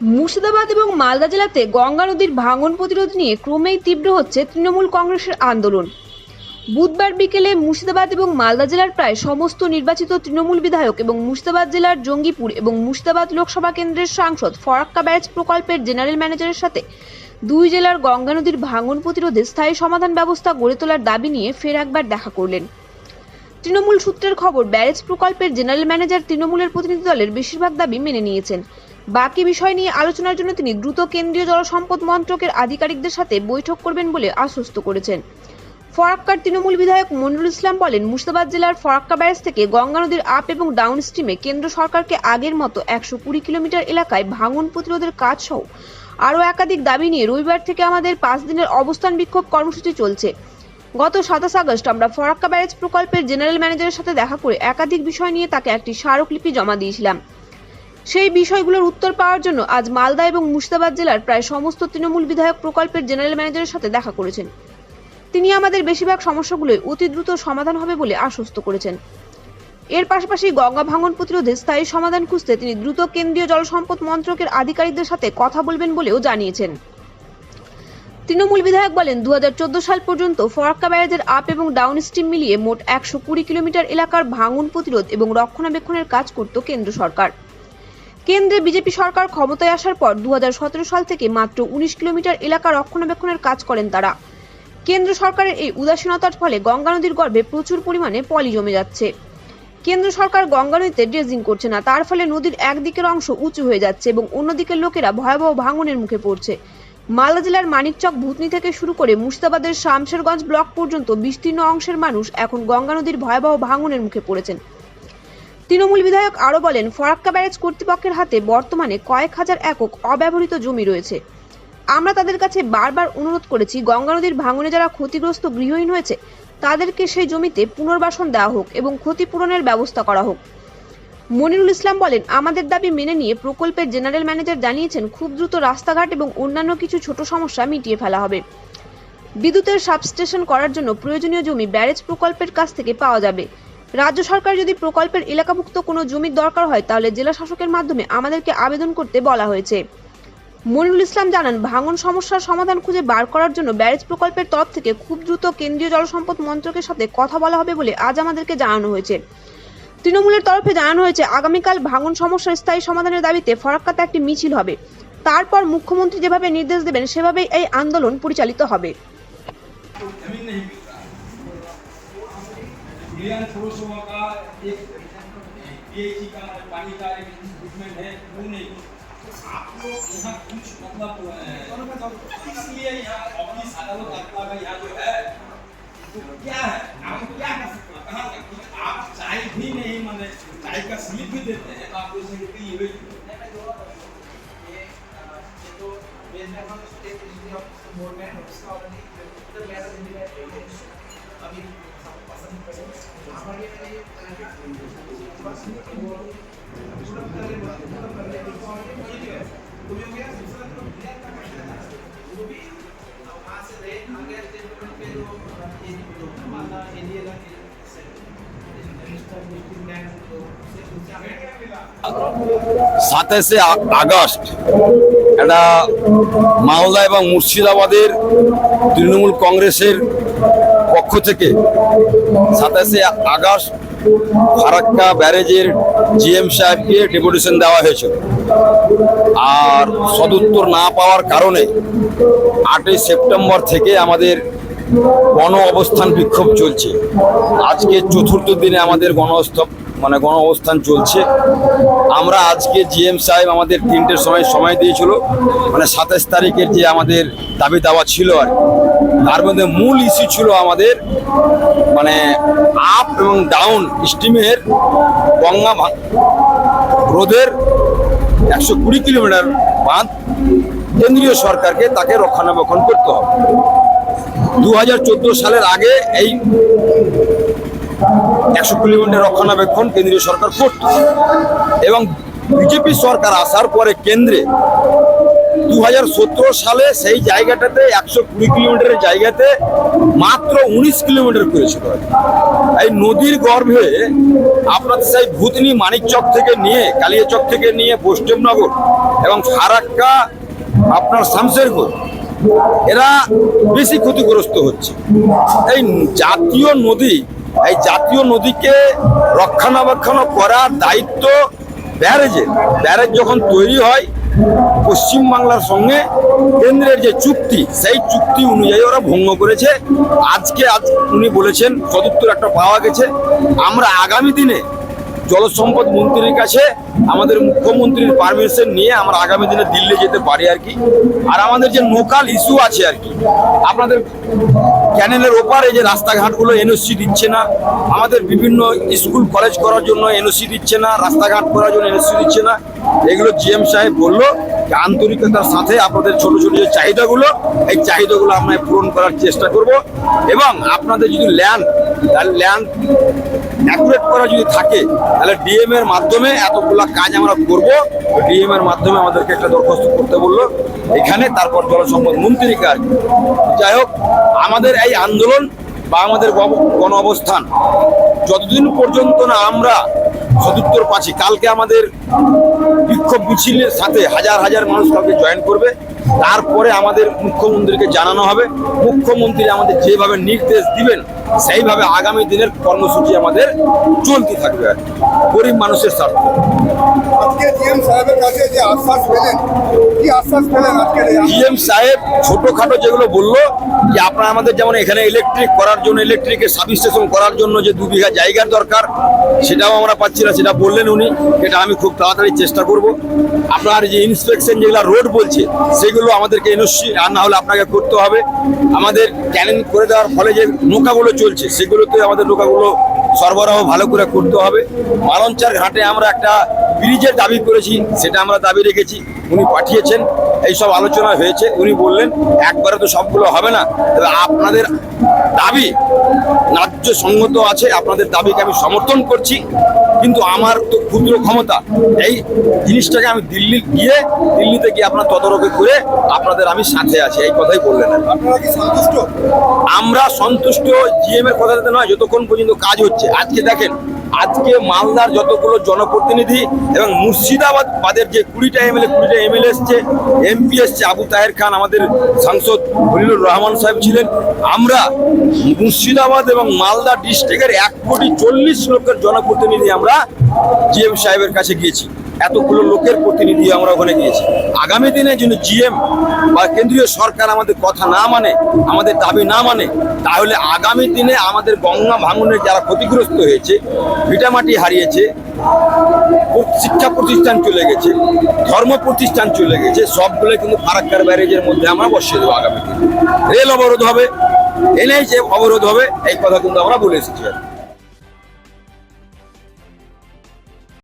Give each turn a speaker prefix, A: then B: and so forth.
A: মুর্শিদাবাদ এবং মালদা জেলাতে গঙ্গা নদীর ভাঙন প্রতিরোধ নিয়ে ক্রমেই তীব্র হচ্ছে তৃণমূল কংগ্রেসের আন্দোলন। বুধবার বিকেলে মুর্শিদাবাদ এবং মালদা জেলার প্রায় সমস্ত নির্বাচিত তৃণমূল বিধায়ক এবং মুর্শিদাবাদ জেলার জঙ্গিপুর এবং মুর্শিদাবাদ লোকসভা কেন্দ্রের সাংসদ ফরাক্কা ব্যারেজ প্রকল্পের জেনারেল ম্যানেজারের সাথে দুই জেলার গঙ্গা নদীর ভাঙন প্রতিরোধে স্থায়ী সমাধান ব্যবস্থা গড়ে তোলার দাবি নিয়ে ফের একবার দেখা করলেন। তৃণমূল সূত্রের খবর, ব্যারেজ প্রকল্পের জেনারেল ম্যানেজার তৃণমূলের প্রতিনিধি দলের বেশিরভাগ দাবি মেনে নিয়েছেন। বাকি বিষয় নিয়ে আলোচনার জন্য তিনি দ্রুত কেন্দ্রীয় জলসম্পদ মন্ত্রকের আধিকারিকদের সাথে বৈঠক করবেন বলে আশ্বস্ত করেছেন। ফরাক্কার তৃণমূল বিধায়ক মনিরুল ইসলাম বলেন, মুর্শিদাবাদ জেলার ফরাক্কা ব্যারেজ থেকে গঙ্গা নদীর আপ এবং ডাউন স্ট্রিমে কেন্দ্র সরকারকে আগের মতো একশো কুড়ি কিলোমিটার এলাকায় ভাঙন প্রতিরোধের কাজ সহ আরও একাধিক দাবি নিয়ে রবিবার থেকে আমাদের পাঁচ দিনের অবস্থান বিক্ষোভ কর্মসূচি চলছে। গত সাতাশ আগস্ট আমরা ফরাক্কা ব্যারেজ প্রকল্পের জেনারেল ম্যানেজারের সাথে দেখা করে একাধিক বিষয় নিয়ে তাকে একটি স্মারকলিপি জমা দিয়েছিলাম। সেই বিষয়গুলোর উত্তর পাওয়ার জন্য আজ মালদা এবং মুর্শিদাবাদ জেলার প্রায় সমস্ত তৃণমূল বিধায়ক প্রকল্পের জেনারেল ম্যানেজারের সাথে দেখা করেছেন। তিনি আমাদের বেশিরভাগ সমস্যাগুলোই অতি দ্রুত সমাধান হবে বলে আশ্বস্ত করেছেন। এর পাশাপাশি গঙ্গা ভাঙন প্রতিরোধে স্থায়ী সমাধান খুঁজতে তিনি দ্রুত কেন্দ্রীয় জলসম্পদ মন্ত্রকের আধিকারিকদের সাথে কথা বলবেন বলেও জানিয়েছেন। তৃণমূল বিধায়ক বলেন দু হাজার চোদ্দ সাল পর্যন্ত ফরাক্কা ব্যারেজের আপ এবং ডাউন স্ট্রিম মিলিয়ে মোট একশো কুড়ি কিলোমিটার এলাকার ভাঙন প্রতিরোধ এবং রক্ষণাবেক্ষণের কাজ করত কেন্দ্র সরকার। কেন্দ্রে বিজেপি সরকার ক্ষমতায় আসার পর দু হাজার সতেরো সাল থেকে মাত্র উনিশ কিলোমিটার এলাকা রক্ষণাবেক্ষণের কাজ করেন তারা। কেন্দ্র সরকারের এই উদাসীনতার ফলে গঙ্গা নদীর গর্ভে প্রচুর পরিমাণে পলি জমে যাচ্ছে। কেন্দ্র সরকার গঙ্গা নদীতে ড্রেজিং করছে না, তার ফলে নদীর একদিকের অংশ উঁচু হয়ে যাচ্ছে এবং অন্যদিকের লোকেরা ভয়াবহ ভাঙনের মুখে পড়ছে। মালদা জেলার মানিকচক ভূতনি থেকে শুরু করে মুর্শিদাবাদের শামশেরগঞ্জ ব্লক পর্যন্ত বিস্তীর্ণ অংশের মানুষ এখন গঙ্গা নদীর ভয়াবহ ভাঙনের মুখে পড়েছেন। তৃণমূল বিধায়ক আরও বলেন, ফরাক্কা ব্যারেজ কর্তৃপক্ষের হাতে বর্তমানে কয়েক হাজার একক অব্যবহৃত জমি রয়েছে। আমরা তাদের কাছে বারবার অনুরোধ করেছি, গঙ্গা নদীর ভাঙনে যারা ক্ষতিগ্রস্ত গৃহহীন হয়েছে, তাদেরকে সেই জমিতে পুনর্বাসন দেওয়া হোক এবং ক্ষতিপূরণের ব্যবস্থা করা হোক। মনিরুল ইসলাম বলেন, আমাদের দাবি মেনে নিয়ে প্রকল্পের জেনারেল ম্যানেজার জানিয়েছেন, খুব দ্রুত রাস্তাঘাট এবং অন্যান্য কিছু ছোট সমস্যা মিটিয়ে ফেলা হবে। বিদ্যুতের সাবস্টেশন করার জন্য প্রয়োজনীয় জমি ব্যারেজ প্রকল্পের কাছ থেকে পাওয়া যাবে। রাজ্য সরকার যদি প্রকল্পের এলাকাভুক্ত কোনো জমির দরকার হয়, তাহলে জেলা শাসকের মাধ্যমে আমাদেরকে আবেদন করতে বলা হয়েছে। মনিরুল ইসলাম জানান, ভাঙন সমস্যার সমাধান খুঁজে বার করার জন্য ব্যারেজ প্রকল্পের তরফ থেকে খুব দ্রুত কেন্দ্রীয় জলসম্পদ মন্ত্রকের সাথে কথা বলা হবে বলে আজ আমাদেরকে জানানো হয়েছে। তৃণমূলের তরফে জানানো হয়েছে, আগামীকাল ভাঙন সমস্যার স্থায়ী সমাধানের দাবিতে ফরাক্কাতে একটি মিছিল হবে। তারপর মুখ্যমন্ত্রী যেভাবে নির্দেশ দেবেন, সেভাবেই এই আন্দোলন পরিচালিত হবে।
B: रियान पुरुषों का एक पीएचई का पानी का एक इक्विपमेंट है वो नहीं। आप लोग यहाँ कुछ मतलब इसलिए यहाँ ऑफ़िस अदालत आपका का यहाँ जो है तो क्या है? आप क्या कर सकते हैं? कहाँ तक? आप चाय भी नहीं माने, चाय का स्लिप भी देते हैं तो आप उसे ये भी
C: সাতাশে আগস্ট একটা মালদা এবং মুর্শিদাবাদের তৃণমূল কংগ্রেসের পক্ষ থেকে সাতাশে আগস্ট ফারাক্কা ব্যারেজের জিএম সাহেবকে ডেপুটেশন দেওয়া হয়েছিল আর সদুত্তর না পাওয়ার কারণে আটই সেপ্টেম্বর থেকে আমাদের গণ অবস্থান বিক্ষোভ চলছে। আজকে চতুর্থ দিনে আমাদের গণ মানে গণ অবস্থান চলছে। আমরা আজকে জিএম সাহেব আমাদের তিনটের সময় সময় দিয়েছিল। মানে সাতাশ তারিখের যে আমাদের দাবি দাওয়া ছিল আর। তার মধ্যে মূল ইস্যু ছিল আমাদের মানে আপ এবং ডাউন স্টিমের গঙ্গা রোধের একশো কুড়ি কিলোমিটার বাঁধ কেন্দ্রীয় সরকারকে তাকে রক্ষণাবেক্ষণ করতে হবে। দু হাজার চোদ্দ সালের আগে এই একশো কিলোমিটার রক্ষণাবেক্ষণ কেন্দ্রীয় সরকার করত। এবং বিজেপি সরকার আসার পরে কেন্দ্রে দু হাজার সতেরো সালে সেই জায়গাটাতে একশো কুড়ি কিলোমিটারের জায়গাতে মাত্র উনিশ কিলোমিটার করেছিল। এই নদীর গর্ভে আপনার সেই ভূতনি মানিকচক থেকে নিয়ে কালিয়াচক থেকে নিয়ে বৈষ্ণবনগর এবং ফারাক্কা, আপনার শামশেরপুর, এরা বেশি ক্ষতিগ্রস্ত হচ্ছে। এই জাতীয় নদী, এই জাতীয় নদীকে রক্ষণাবেক্ষণ করার দায়িত্ব ব্যারেজের। ব্যারেজ যখন তৈরি হয় পশ্চিমবাংলার সঙ্গে কেন্দ্রের যে চুক্তি, সেই চুক্তি অনুযায়ী ওরা ভঙ্গ করেছে। আজকে আজ উনি বলেছেন, সদুত্তর একটা পাওয়া গেছে। আমরা আগামী দিনে জলসম্পদ মন্ত্রীর কাছে আমাদের মুখ্যমন্ত্রীর পারমিশন নিয়ে আমরা আগামী দিনে দিল্লি যেতে পারি আর কি। আর আমাদের যে লোকাল ইস্যু আছে আর কি, আপনাদের ক্যানেলের ওপারে যে রাস্তাঘাটগুলো এনওসি দিচ্ছে না, আমাদের বিভিন্ন স্কুল কলেজ করার জন্য এনওসি দিচ্ছে না, রাস্তাঘাট করার জন্য এনওসি দিচ্ছে না, এগুলো জিএম সাহেব বলল যে আন্তরিকতার সাথে আপনাদের ছোট ছোট যে চাহিদাগুলো, এই চাহিদাগুলো আমরা পূরণ করার চেষ্টা করব। এবং আপনাদের যদি ল্যান্ড তাহলে ল্যান্ড অ্যাকুরেট করা যদি থাকে, তাহলে ডিএম এর মাধ্যমে এতগুলো কাজ আমরা করব। ডিএম এর মাধ্যমে আমাদেরকে একটা দরখাস্ত করতে বলল। এখানে তারপর জলসম্পদ মন্ত্রীর কাজ যাই হোক, আমাদের এই আন্দোলন বা আমাদের গণ- অবস্থান, যতদিন পর্যন্ত না আমরা সদুত্তর পাচ্ছি, কালকে আমাদের বিক্ষোভ মিছিলের সাথে হাজার হাজার মানুষ কাউকে জয়েন করবে। তারপরে আমাদের মুখ্যমন্ত্রীকে জানানো হবে। মুখ্যমন্ত্রী আমাদের যেভাবে নির্দেশ দিবেন সেইভাবে আগামী দিনের কর্মসূচি আমাদের চলতে থাকবে আর কি। গরিব মানুষের স্বার্থে।
D: জিএম
C: সাহেব ছোটখাটো যেগুলো বলল যে আপনারা আমাদের যেমন এখানে ইলেকট্রিক করার জন্য ইলেকট্রিকের সাবস্টেশন করার জন্য যে দু বিঘা জায়গার দরকার সেটাও আমরা পাচ্ছি না সেটা বললেন উনি। এটা আমি খুব তাড়াতাড়ি চেষ্টা করব। আপনার যে ইন্সপেকশন যেগুলো রোড বলছে সেগুলো আমাদেরকে এনওসি আর না হলে আপনাকে করতে হবে। আমাদের ক্যানেল করে দেওয়ার ফলে যে নৌকাগুলো চলছে, সেগুলোতে আমাদের নৌকাগুলো সরবরাহ ভালো করে করতে হবে। মালঞ্চার ঘাটে আমরা একটা ব্রিজের দাবি করেছি, সেটা আমরা দাবি রেখেছি, উনি পাঠিয়েছেন, এইসব আলোচনা হয়েছে, উনি বললেন, একবারে তো সবগুলো হবে না। তবে আপনাদের দাবি ন্যায্য সঙ্গত আছে, আপনাদের দাবিকে আমি সমর্থন করছি। কিন্তু আমার তো ক্ষুদ্র ক্ষমতা। এই জিনিসটাকে আমি দিল্লি গিয়ে দিল্লিতে গিয়ে আপনার তদারকি করে আপনাদের আমি সাথে আছি এই কথাই বললেন
D: আপনারা কি সন্তুষ্ট?
C: আমরা সন্তুষ্ট জিএম এর কথাতে নয় যতক্ষণ পর্যন্ত কাজ হচ্ছে। আজকে দেখেন আজকে মালদার যতগুলো জনপ্রতিনিধি এবং মুর্শিদাবাদ বাদের যে কুড়িটা এমএলএ কুড়িটা এমএলএ এসছে, এমপি এসছে, আবু তাহের খান, আমাদের সাংসদ খলিলুর রহমান সাহেব ছিলেন। আমরা মুর্শিদাবাদ এবং মালদা ডিস্ট্রিক্টের এক কোটি চল্লিশ লক্ষের জনপ্রতিনিধি আমরা জিএম সাহেবের কাছে গিয়েছি। এতগুলো লোকের প্রতিনিধি আমরা ওখানে গিয়েছি। আগামী দিনে যদি জিএম বা কেন্দ্রীয় সরকার আমাদের কথা না মানে আমাদের দাবি না মানে তাহলে আগামী দিনে আমাদের গঙ্গা ভাঙনের যারা ক্ষতিগ্রস্ত হয়েছে, ভিটামাটি হারিয়েছে শিক্ষা প্রতিষ্ঠান চলে গেছে, ধর্ম প্রতিষ্ঠান চলে গেছে, সবগুলো কিন্তু ফারাক্কার ব্যারেজের মধ্যে আমরা বসিয়ে দেবো আগামী দিনে রেল অবরোধ হবে এনএইচ অবরোধ হবে, এই কথা কিন্তু আমরা বলে এসেছি।